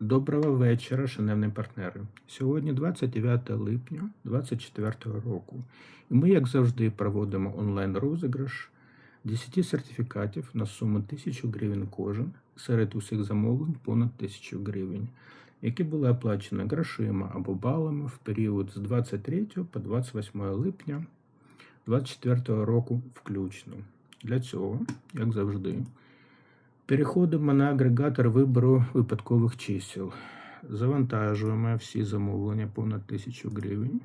Доброго вечора, шановні партнери. Сьогодні 29 липня 2024 року. І ми, як завжди, проводимо онлайн-розіграш 10 сертифікатів на суму 1000 гривень кожен серед усіх замовлень понад 1000 гривень, які були оплачені грошима або балами в період з 23 по 28 липня 2024 року включно. Для цього, як завжди, Переходимо на агрегатор вибору випадкових чисел. Завантажуємо всі замовлення понад 1000 гривень.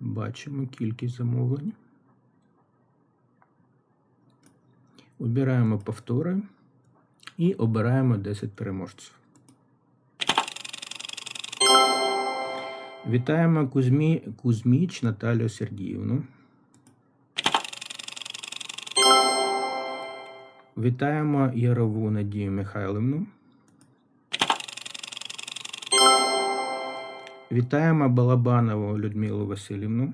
Бачимо кількість замовлень. Обираємо повтори і обираємо 10 переможців. Вітаємо Кузьмі, Кузьміч Наталію Сергіївну. Вітаємо Ярову Надію Михайлівну. Вітаємо Балабанову Людмилу Васильівну.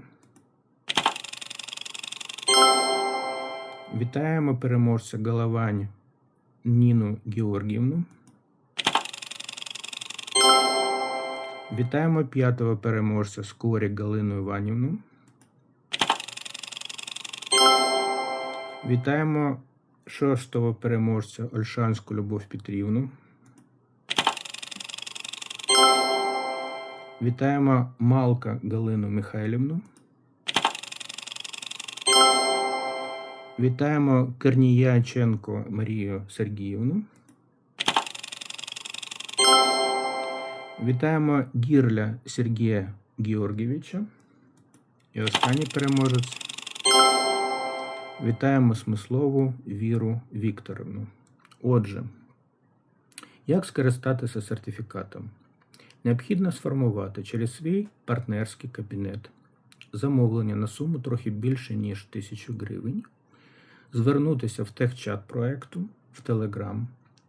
Вітаємо переможця Головань Ніну Георгіївну. Вітаємо п'ятого переможця Скорі Галину Іванівну. Вітаємо шостого переможця Ольшанську Любов Петрівну. Вітаємо Малка Галину Михайлівну. Вітаємо Керніяченко Марію Сергіївну. Вітаємо Гірля Сергія Георгійовича. І останній переможець. Вітаємо Смислову Віру Вікторовну. Отже, як скористатися сертифікатом? Необхідно сформувати через свій партнерський кабінет замовлення на суму трохи більше, ніж 1000 гривень, звернутися в техчат проекту в Telegram,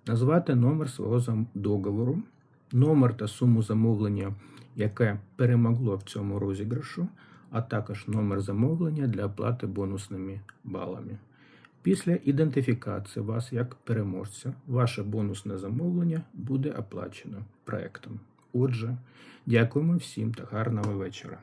назвати номер свого договору, номер та суму замовлення, яке перемогло в цьому розіграшу, а також номер замовлення для оплати бонусними балами. Після ідентифікації вас як переможця, ваше бонусне замовлення буде оплачено проектом. Отже, дякуємо всім та гарного вечора.